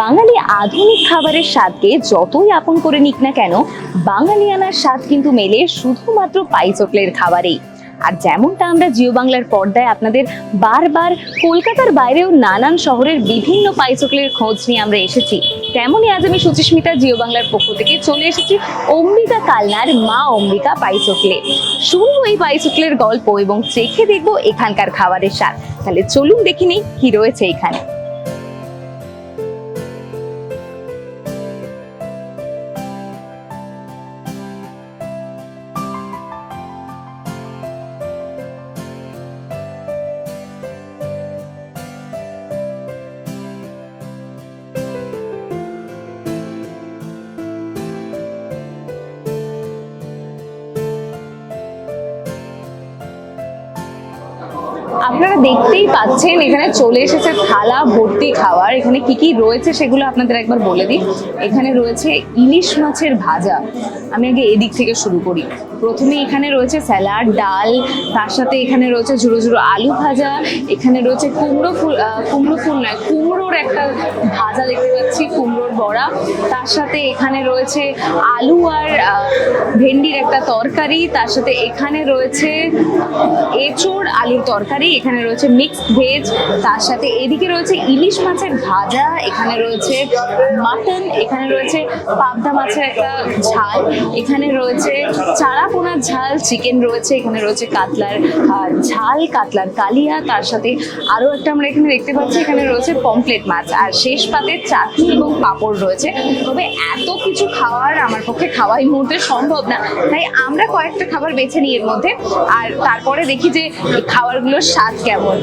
বাঙালি আধুনিক খাবারের স্বাদকে যতই আপন করে নিক না কেন বাঙালিয়ানার স্বাদ কিন্তু মেলে শুধুমাত্র পাইচকলের খাবারেই। আর যেমনটা আমরা জিও বাংলার পর্দায় আপনাদের বারবার কলকাতার বাইরেও নানান শহরের বিভিন্ন পাইচকলের খোঁজ নিয়ে আমরা এসেছি, তেমনই আজ আমি সুচিস্মিতা জিও বাংলার পক্ষ থেকে চলে এসেছি অম্বিকা কালনার মা অম্বিকা পাইচকলে শুনব এই পাইচকলের গল্প এবং চেখে দেখব এখানকার খাবারের স্বাদ। তাহলে চলুন দেখি নেই কি রয়েছে এখানে। আপনারা দেখতেই পাচ্ছেন, এখানে চলে এসেছে থালা, ভর্তি খাবার। এখানে কি কি রয়েছে সেগুলো আপনাদের একবার বলে দিই। এখানে রয়েছে ইলিশ মাছের ভাজা। আমি আগে এদিক থেকে শুরু করি। প্রথমে এখানে রয়েছে স্যালাড, ডাল, তার সাথে এখানে রয়েছে ঝুড়ো ঝুড়ো আলু ভাজা। এখানে রয়েছে কুমড়ো ফুল কুমড়ো ফুল নয়, কুমড়োর একটা ভাজা দেখতে পাচ্ছি, কুমড়োর বড়া। তার সাথে এখানে রয়েছে আলু আর ভেন্ডির একটা তরকারি। তার সাথে এখানে রয়েছে এঁচোড় আলুর তরকারি। এখানে রয়েছে মিক্সড ভেজ তার সাথে এদিকে রয়েছে ইলিশ মাছের ভাজা, এখানে রয়েছে মাটন এখানে রয়েছে পাবদা মাছের একটা ঝাল, এখানে রয়েছে চারাপোনার ঝাল চিকেন রয়েছে, এখানে রয়েছে কাতলার ঝাল, কাতলার কালিয়া, তার সাথে আরও একটা আমরা এখানে দেখতে পাচ্ছি, এখানে রয়েছে পমপ্লেট মাছ, আর শেষ পাতে চাটনি এবং পাঁপড় রয়েছে। তবে এত কিছু খাওয়ার আমার পক্ষে খাওয়া এই মুহূর্তে সম্ভব না, তাই আমরা কয়েকটা খাবার বেছে নিই এর মধ্যে, আর তারপরে দেখি যে খাবারগুলোর স্বাদ কেমন?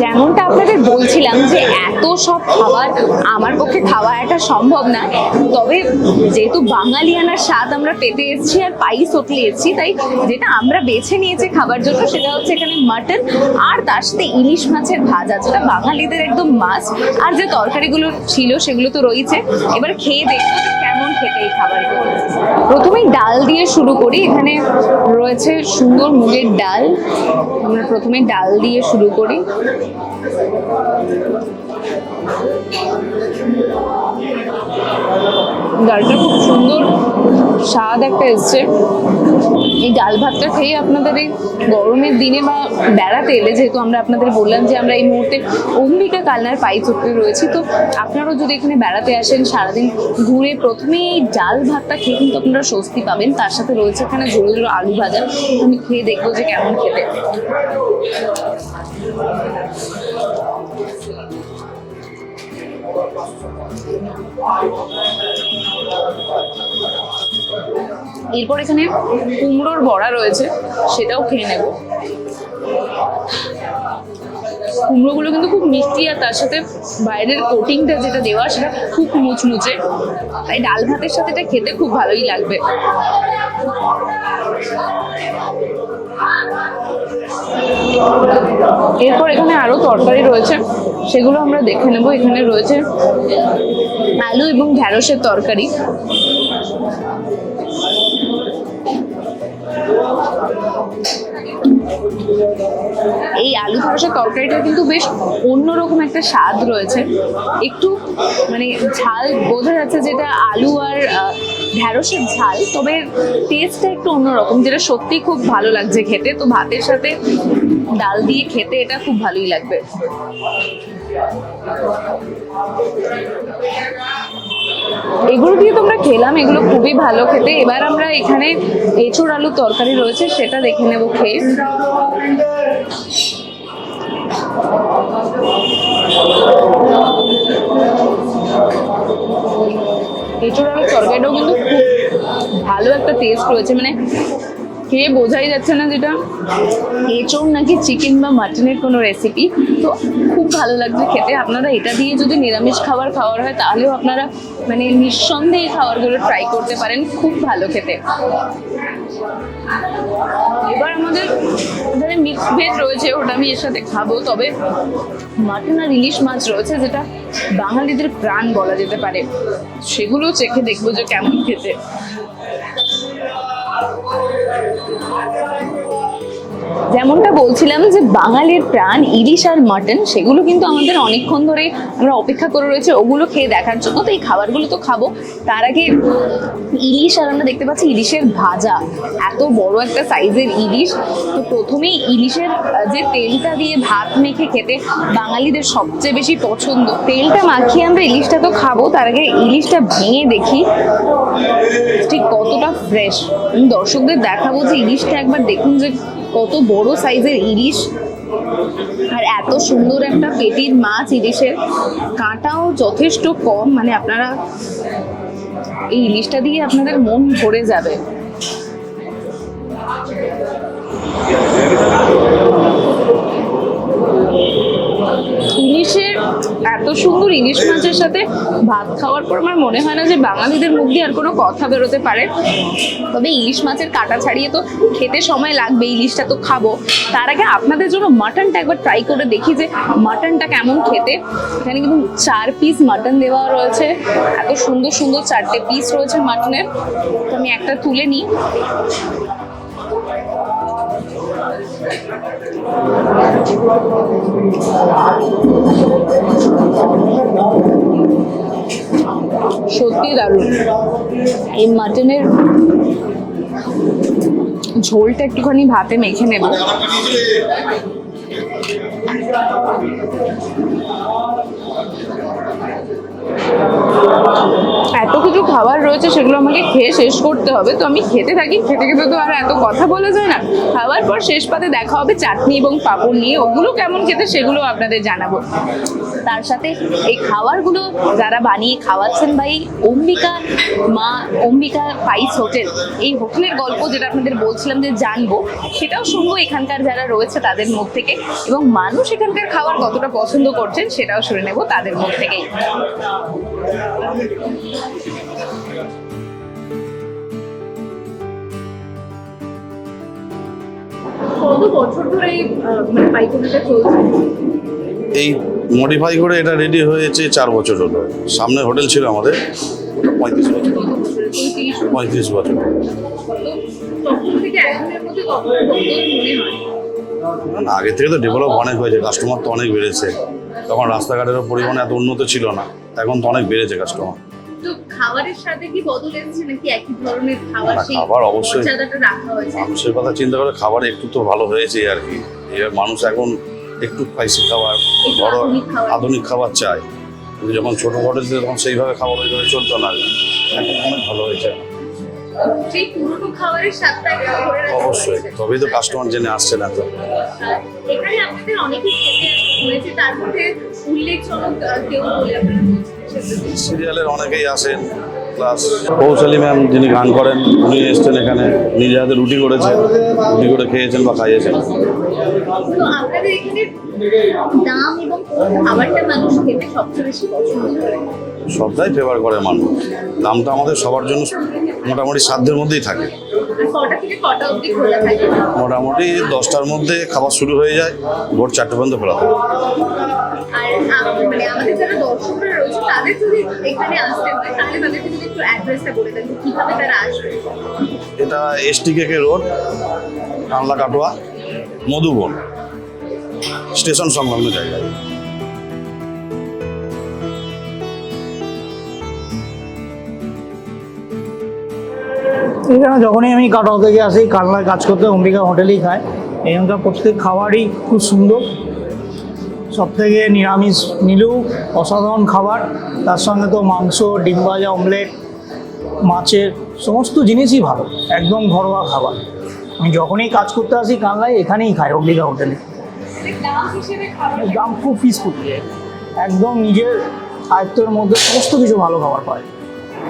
যেমনটা আপনাদের বলছিলাম যে এত সব খাবার আমার পক্ষে খাওয়া একটা সম্ভব না, তবে যেহেতু বাঙালিয়ানার স্বাদ আমরা পেতে এসেছি আর পাইস হোটেলে এসেছি তাই যেটা আমরা বেছে নিয়েছি খাবার জন্য সেটা হচ্ছে এখানে মাটন আর তার সাথে ইলিশ মাছের ভাজা, যেটা বাঙালিদের একদম মাছ আর যে তরকারিগুলো ছিল সেগুলো তো রয়েছে। এবার খেয়ে দেখব কেমন খেতে এই খাবারগুলো। প্রথমেই ডাল দিয়ে শুরু করি, এখানে রয়েছে সুন্দর মুগের ডাল। আমরা প্রথমে ডাল দিয়ে শুরু করি। ডালটা খুব সুন্দর স্বাদ একটা এসছে। এই ডাল ভাতটা খেয়ে আপনাদের এই গরমের দিনে বা বেড়াতে এলে যেহেতু আমরা আপনাদের বললাম যে আমরা এই মুহূর্তে অম্বিকা কালনার পাই চক্রে রয়েছি, তো আপনারাও যদি এখানে বেড়াতে আসেন, সারাদিন ঘুরে প্রথমে এই ডাল ভাতটা খেয়ে কিন্তু আপনারা স্বস্তি পাবেন। তার সাথে রয়েছে এখানে ঝোড়ো ঝোড়ো আলু ভাজা। আমি খেয়ে দেখব যে কেমন খেতে। এরপর এখানে কুমড়োর বড়া রয়েছে, সেটাও খেয়ে নেব। কুমড়োগুলো কিন্তু খুব মিষ্টি আর তার সাথে বাইরের কোটিংটা যেটা দেওয়া সেটা খুব মুচমুচে। তাই ডাল ভাতের সাথে এটা খেতে খুব ভালোই লাগবে। এরপর এখানে আরও তরকারি রয়েছে, সেগুলো আমরা দেখে নেব। এখানে রয়েছে আলু এবং ঢ্যাঁড়সের তরকারি। এই আলু ঢ্যাঁড়সের তরকারিটা কিন্তু বেশ অন্যরকম একটা স্বাদ রয়েছে। একটু মানে ঝাল বোঝা যাচ্ছে যেটা আলু আর ঢ্যাঁড়সের ঝাল, তবে টেস্টটা একটু অন্যরকম, যেটা সত্যি খুব ভালো লাগছে খেতে। তো ভাতের সাথে ডাল দিয়ে খেতে এটা খুব ভালোই লাগবে। এগুলো দিয়ে তোমরা খেলাম, এগুলো খুবই ভালো খেতে। এবার আমরা এখানে এঁচোড় আলু তরকারি রয়েছে, সেটা দেখে নেব খেয়ে। এঁচোড় আলু তরকারিটাও কিন্তু খুব ভালো একটা টেস্ট রয়েছে মানে খেয়ে বোঝাই যাচ্ছে না যেটা। এঁচোড় নাকি চিকেন বা মাটনের কোনো রেসিপি তো খুব ভালো লাগছে খেতে। আপনারা এটা দিয়ে যদি নিরামিষ খাবার খাওয়ার হয়, তাহলেও আপনারা মানে নিঃসন্দেহে খাবারগুলো ট্রাই করতে পারেন। খুব ভালো খেতে। এবার আমাদের এখানে মিক্স ভেজ রয়েছে, ওটা আমি এর সাথে খাব। তবে মাটন আর ইলিশ মাছ রয়েছে, যেটা বাঙালিদের প্রাণ বলা যেতে পারে। সেগুলো চেখে দেখব যে কেমন খেতে। যেমনটা বলছিলাম যে বাঙালির প্রাণ, ইলিশ আর মাটন, সেগুলো কিন্তু আমাদের অনেকক্ষণ ধরে আমরা অপেক্ষা করে রয়েছে, ওগুলো খেয়ে দেখার জন্য। তো এই খাবারগুলো তো খাব। তার আগে ইলিশ, আর আমরা দেখতে পাচ্ছি ইলিশের ভাজা। এত বড় একটা সাইজের ইলিশ। তো প্রথমেই ইলিশের যে তেলটা দিয়ে ভাত মেখে খেতে বাঙালিদের সবচেয়ে বেশি পছন্দ। তেলটা মাখিয়ে আমরা ইলিশটা তো খাব। তার আগে ইলিশটা ভেঙে দেখি। ঠিক কতটা ফ্রেশ দর্শকদের দেখাবো যে ইলিশটা একবার দেখুন যে কত বড় সাইজের ইলিশ আর এত সুন্দর একটা পেটির মাছ ইলিশের কাঁটাও যথেষ্ট কম মানে আপনারা এই ইলিশটা দিয়ে আপনাদের মন ভরে যাবে। ইলিশের, এত সুন্দর ইলিশ মাছের সাথে ভাত খাওয়ার পর আমার মনে হয় না যে বাঙালিদের মুখ দিয়ে আর কোনো কথা বেরোতে পারে। তবে ইলিশ মাছের কাটা ছাড়িয়ে তো খেতে সময় লাগবে, ইলিশটা তো খাব। তার আগে আপনাদের জন্য মাটনটা একবার ট্রাই করে দেখি যে মাটনটা কেমন খেতে। এখানে কিন্তু চার পিস মাটন দেওয়া রয়েছে। এত সুন্দর সুন্দর চারটে পিস রয়েছে মাটনের। তো আমি একটা তুলে নিই। সত্যি দারুণ। এই মাটনের ঝোলটা একটুখানি ভাতে মেখে নেব। এত কিছু খাবার রয়েছে, সেগুলো আমাকে খেয়ে শেষ করতে হবে। তো আমি খেতে থাকি, খেতে খেতে তো আর এত কথা বলা যায় না। খাওয়ার পর শেষ পাতে দেখা হবে চাটনি এবং পাঁপড় নিয়ে। ওগুলো কেমন খেতে সেগুলো আপনাদের জানাব। তার সাথে এই খাবারগুলো যারা বানিয়ে খাওয়াচ্ছেন ভাই অম্বিকা মা, অম্বিকা পাইস হোটেল, এই হোটেলের গল্প যেটা আপনাদের বলছিলাম যে জানব, সেটাও শুনব এখানকার যারা রয়েছে তাদের মুখ থেকে। এবং মানুষ এখানকার খাবার কতটা পছন্দ করছেন সেটাও শুনে নেব তাদের মুখ থেকেই। কত বছর ধরে এই মানে পাইকারিটা চলছে? এই মডিফাই করে এটা রেডি হয়েছে চার বছর হলো। সামনে হোটেল ছিল আমাদের পঁয়ত্রিশ বছর। পঁয়ত্রিশ বছর। মনে না, আগে থেকে তো ডেভেলপ অনেক হয়েছে কাস্টমার তো অনেক বেড়েছে। তখন রাস্তাঘাটেরও পরিমাণ এত উন্নত ছিল না। এখন তো অনেক বেড়েছে কাস্টমার তো খাবারের সাথে কি বদল এসেছে নাকি একই ধরনের খাবার সেই খাবার অবশ্যই। রাখা হয়েছে? মানুষের কথা চিন্তা করে খাবার একটু তো ভালো হয়েছে আর কি। এবার মানুষ এখন একটু স্পাইসি খাবার বড় আধুনিক খাবার। চায়। যখন ছোট হোটেল তখন সেইভাবে খাবার ওইভাবে চলতো না। এখন অনেক ভালো হয়েছে। সেই পুরনো খাবারের স্বাদটা ধরে অবশ্যই তবেই তো কাস্টমার জেনে আসছে না তো। এখানে আপনাদের অনেকেই খেতে হয়েছে তার মধ্যে উল্লেখজনক কেউ বলে আপনারা সিরিয়ালের অনেকেই আসেন প্লাস কৌশলী ম্যাম যিনি গান করেন উনি এসছেন এখানে নিজে হাতে রুটি করেছেন রুটি করে খেয়েছেন বা খাইয়েছেন। সবটাই ফেভার করে মানুষ। দামটা আমাদের সবার জন্য মোটামুটি সাধ্যের মধ্যেই থাকে। মোটামুটি দশটার মধ্যে খাবার শুরু হয়ে যায় ভোর চারটে পর্যন্ত খোলা থাকে। মানে হয় এটা ST K road Kanla Katwa Madhuban station সংলগ্ন জায়গায়। এখানে যখনই আমি কাটোয়া থেকে আসি কালনায় কাজ করতে অম্বিকা হোটেলেই খাই এখানকার প্রত্যেক খাবারই খুব সুন্দর। সব থেকে নিরামিষ নিলেও অসাধারণ খাবার। তার সঙ্গে তো মাংস, ডিম ভাজা, অমলেট, মাছের সমস্ত জিনিসই ভালো, একদম ঘরোয়া খাবার। আমি যখনই কাজ করতে আসি কানলায় এখানেই খাই অম্বিকা হোটেলে। দাম খুব পিসফুল একদম নিজের আয়ত্তের মধ্যে সমস্ত কিছু ভালো খাবার পায়।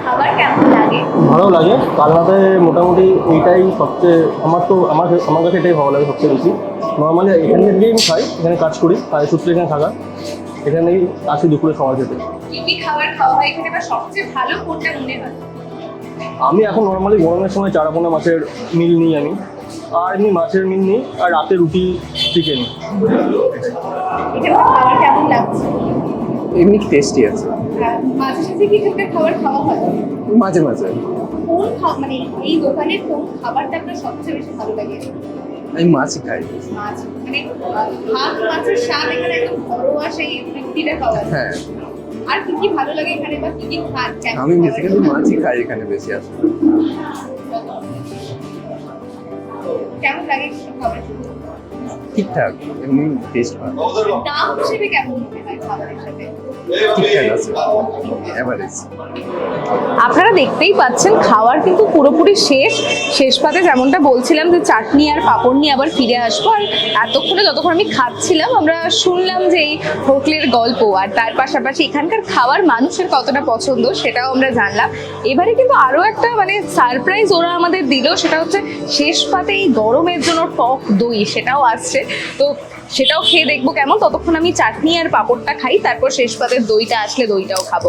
খাবার কেমন লাগে? ভালো লাগে। কালনাতে মোটামুটি এইটাই সবচেয়ে আমার তো আমার আমার কাছে এটাই ভালো লাগে সবচেয়ে বেশি। নর্মালি এখান থেকেই আমি খাই এখানে কাজ করি কাজ সূত্রে এখানে থাকা। এখানেই আসি দুপুরে সময় খেতে। কি কি খাবার খাওয়া হয় এখানে? বা সবচেয়ে ভালো কোনটা মনে হয়? আমি এখন নর্মালি গরমের সময় চারাপোনা মাছের মিল নিই আমি। আর এমনি মাছের মিল নিই আর রাতে রুটি চিকেন এখানে খাবার কেমন লাগছে? এমনি টেস্টি আছে? আর মাঝে সাঝে কি এখানকার খাবার খাওয়া হয়? মাঝে মাঝে। কোন মানে এই দোকানের কোন খাবারটা আপনার সবচেয়ে বেশি ভালো লাগে? আমি মাছই খাই। মাছ মানে ভাত মাছের স্বাদ এখানে একদম ঘরোয়া সেই তৃপ্তিটা পাওয়া হ্যাঁ। আর কি কি ভালো লাগে এখানে বা কি কি খান? আমি? বেসিক্যালি মাছই খাই এখানে বেশি আসলে। কেমন লাগে খাবার? ঠিকঠাক এমনি টেস্ট ভালো দাম হিসেবে কেমন খাবারের সাথে ঠিকঠাক আছে অ্যাভারেজ আপনারা দেখতেই পাচ্ছেন খাওয়ার কিন্তু পুরোপুরি শেষ। শেষ পাতে যেমনটা বলছিলাম যে চাটনি আর পাঁপড় নিয়ে আবার ফিরে আসব। আর এতক্ষণে যতক্ষণ আমি খাচ্ছিলাম আমরা শুনলাম যে এই হোটেলের গল্প। আর তার পাশাপাশি এখানকার খাওয়ার মানুষের কতটা পছন্দ সেটাও আমরা জানলাম। এবারে কিন্তু আরও একটা মানে সারপ্রাইজ ওরা আমাদের দিল সেটা হচ্ছে শেষ পাতে এই গরমের জন্য টক দই সেটাও আসছে। তো সেটাও খেয়ে দেখব কেমন। ততক্ষণ আমি চাটনি আর পাঁপড়টা খাই, তারপর শেষ পাতের দইটা আসলে দইটাও খাব।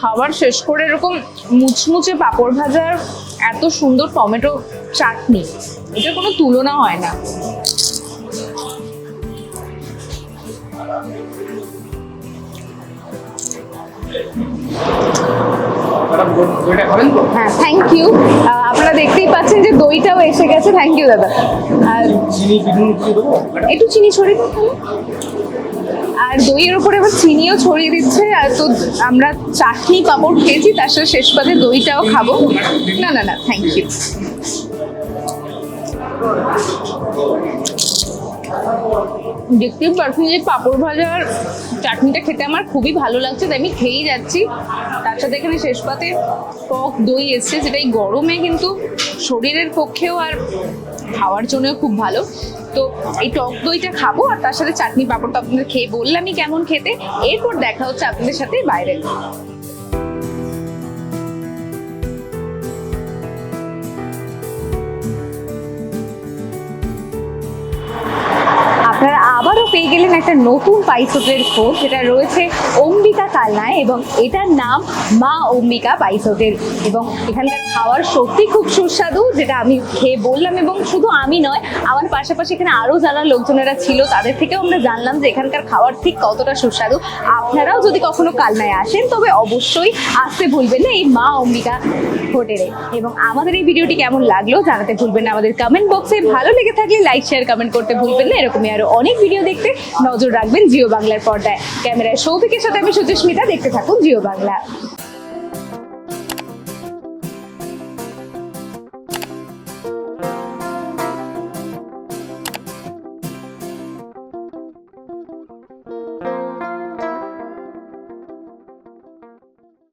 খাবার শেষ করে এরকম মুচমুচে পাঁপড় ভাজার এত সুন্দর টমেটো চাটনি, এটার কোনো তুলনা হয় না। হ্যাঁ থ্যাংক ইউ আপনারা দেখতেই পাচ্ছেন যে দইটাও এসে গেছে। থ্যাংক ইউ দাদা। আর একটু চিনি ছড়িয়ে দিন আর দইয়ের উপরে এবার চিনিও ছড়িয়ে দিচ্ছে। আর তো আমরা চাটনি পাঁপড় খেয়েছি, তার সাথে শেষ পাতে দইটাও খাব। না না না থ্যাংক ইউ দেখতেই পাচ্ছেন যে পাঁপড় ভাজার চাটনিটা খেতে আমার খুবই ভালো লাগছে, তাই আমি খেয়েই যাচ্ছি। তার সাথে এখানে শেষ পাতে টক দই এসছে, যেটা এই গরমে কিন্তু শরীরের পক্ষেও আর খাওয়ার জন্যও খুব ভালো। তো এই টক দইটা খাব আর তার সাথে চাটনি পাঁপড়টা আপনাদের খেয়ে বললামই কেমন খেতে। এরপর দেখা হচ্ছে আপনাদের সাথে বাইরে। গেলেন একটা নতুন পাইসোটের খোঁজ, যেটা রয়েছে অম্বিকা কালনায় এবং এটার নাম মা অম্বিকা পাইসোটের এবং এখানকার খাওয়ার সত্যি খুব সুস্বাদু, যেটা আমি খেয়ে বললাম এবং শুধু আমি নয়, আমার পাশাপাশি এখানে আরও যারা লোকজনেরা ছিল, তাদের থেকেও আমরা জানলাম যে এখানকার খাওয়ার ঠিক কতটা সুস্বাদু। আপনারাও যদি কখনো কালনায় আসেন, তবে অবশ্যই আসতে ভুলবেন না এই মা অম্বিকা হোটেলে। এবং আমাদের এই ভিডিওটি কেমন লাগল জানাতে ভুলবেন না আমাদের কমেন্ট বক্সে ভালো লেগে থাকলে লাইক শেয়ার কমেন্ট করতে ভুলবেন না। এরকমই আরও অনেক ভিডিও দেখতে নজর রাখবেন জিও বাংলার পর্দায়। ক্যামেরায় সৌভিকের সাথে আমি সুচিস্মিতা দেখতে থাকুন জিও বাংলা।